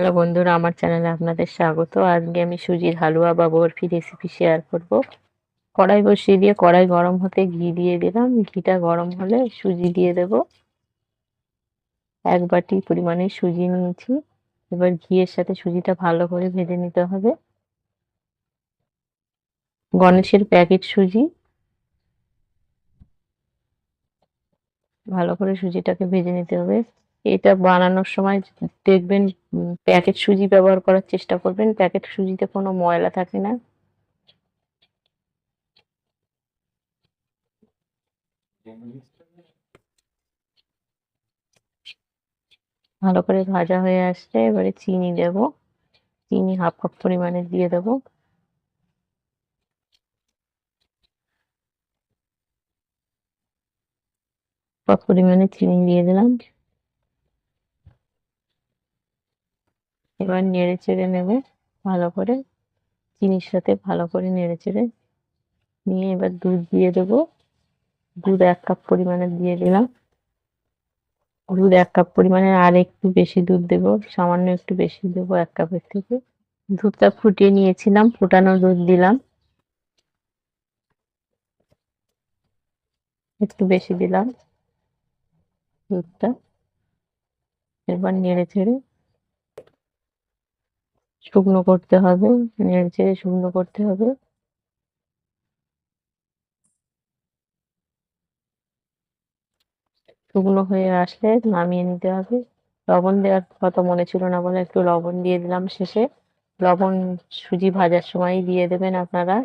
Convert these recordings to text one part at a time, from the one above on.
Hello বন্ধুরা, আমার চ্যানেলে আপনাদের স্বাগত। আজকে আমি সুজির হালুয়া বা বরফি রেসিপি শেয়ার করব। কড়াই বসিয়ে দিয়ে, কড়াই গরম হতে ঘি দিয়ে দিলাম। ঘিটা গরম হলে সুজি দিয়ে দেব। এক বাটি পরিমাণে সুজি নিয়েছি। এবার ঘিয়ের সাথে সুজিটা ভালো করে ভেজে নিতে হবে। গণেশের প্যাকেট সুজি। ভালো করে সুজিটাকে ভেজে নিতে হবে। এটা বানানোর সময় দেখবেন প্যাকেট সুজি ব্যবহার করার চেষ্টা করবেন। প্যাকেট সুজিতে কোনো ময়লা থাকে না। ভালো করে ভাজা হয়ে আসলে এবারে চিনি দেব। চিনি হাফ কাপ পরিমাণে দিয়ে দেব। পরিমাণে চিনি দিয়ে দিলাম। এবার নেড়ে চেড়ে নেবে, ভালো করে চিনির সাথে ভালো করে নেড়ে চেড়ে নিয়ে এবার দুধ দিয়ে দেবো। দুধ এক কাপ পরিমাণে দিয়ে দিলাম। দুধ এক কাপ পরিমাণে আর একটু বেশি দুধ দেব, সামান্য একটু বেশি দেবো এক কাপের থেকে। দুধটা ফুটিয়ে নিয়েছিলাম, ফুটানো দুধ দিলাম। একটু বেশি দিলাম দুধটা। এবার নেড়ে ছেড়ে শুকনো করতে হবে, নেড়ে শুকনো করতে হবে। শুকনো হয়ে আসলে নামিয়ে নিতে হবে। লবণ দেওয়ার কথা মনে ছিল না বলে একটু লবণ দিয়ে দিলাম শেষে। লবণ সুজি ভাজার সময় দিয়ে দেবেন আপনারা।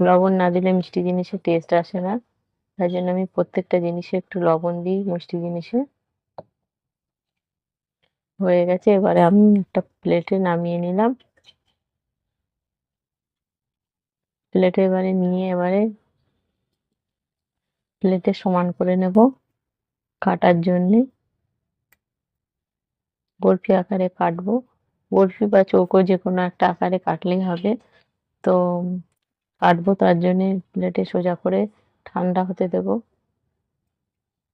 লবণ না দিলে মিষ্টি জিনিসের টেস্ট আসে না। তাই জন্য আমি প্রত্যেকটা জিনিসে একটু লবণ দিই মিষ্টি জিনিসে। হয়ে গেছে। এবারে আমি একটা প্লেটে নামিয়ে নিলাম। প্লেটে এবারে নিয়ে এবারে প্লেটে সমান করে নেব কাটার জন্যে। বরফি আকারে কাটবো। বরফি বা চৌকো যে কোনো একটা আকারে কাটলেই হবে। তো কাটবো তার জন্যে প্লেটে সোজা করে ঠান্ডা হতে দেব।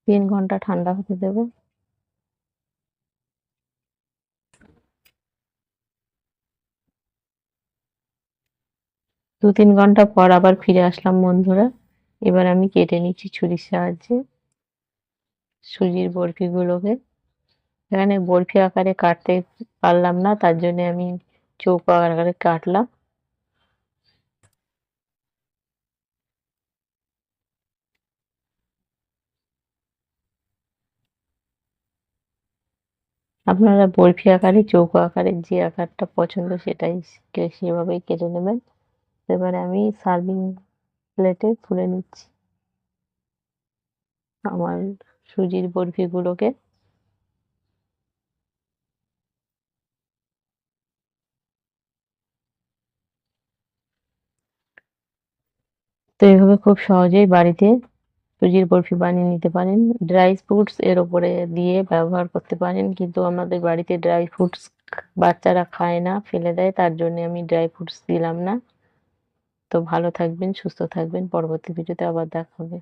তিন ঘণ্টা ঠান্ডা হতে দেব। দু তিন ঘণ্টা পর আবার ফিরে আসলাম বন্ধুরা। এবার আমি কেটে নিচ্ছি ছুরির সাহায্যে সুজির বরফিগুলোকে। এখানে বরফি আকারে কাটতে পারলাম না, তার জন্য আমি চৌকো আকারে কাটলাম। আপনারা বরফি আকারে, চৌকো আকারে যে আকারটা পছন্দ সেটাই সেভাবেই কেটে নেবেন। এবারে আমি সার্ভিং প্লেটে তুলে নিচ্ছি। আমার সুজির বরফিগুলোকে। তো এইভাবে খুব সহজেই বাড়িতে সুজির বরফি বানিয়ে নিতে পারেন। ড্রাই ফ্রুটস এর ওপরে দিয়ে ব্যবহার করতে পারেন, কিন্তু আমাদের বাড়িতে ড্রাই ফ্রুটস বাচ্চারা খায় না, ফেলে দেয়, তার জন্য আমি ড্রাই ফ্রুটস দিলাম না। তো ভালো থাকবেন সুস্থ থাকবেন। পরবর্তী ভিডিওতে আবার দেখা হবে।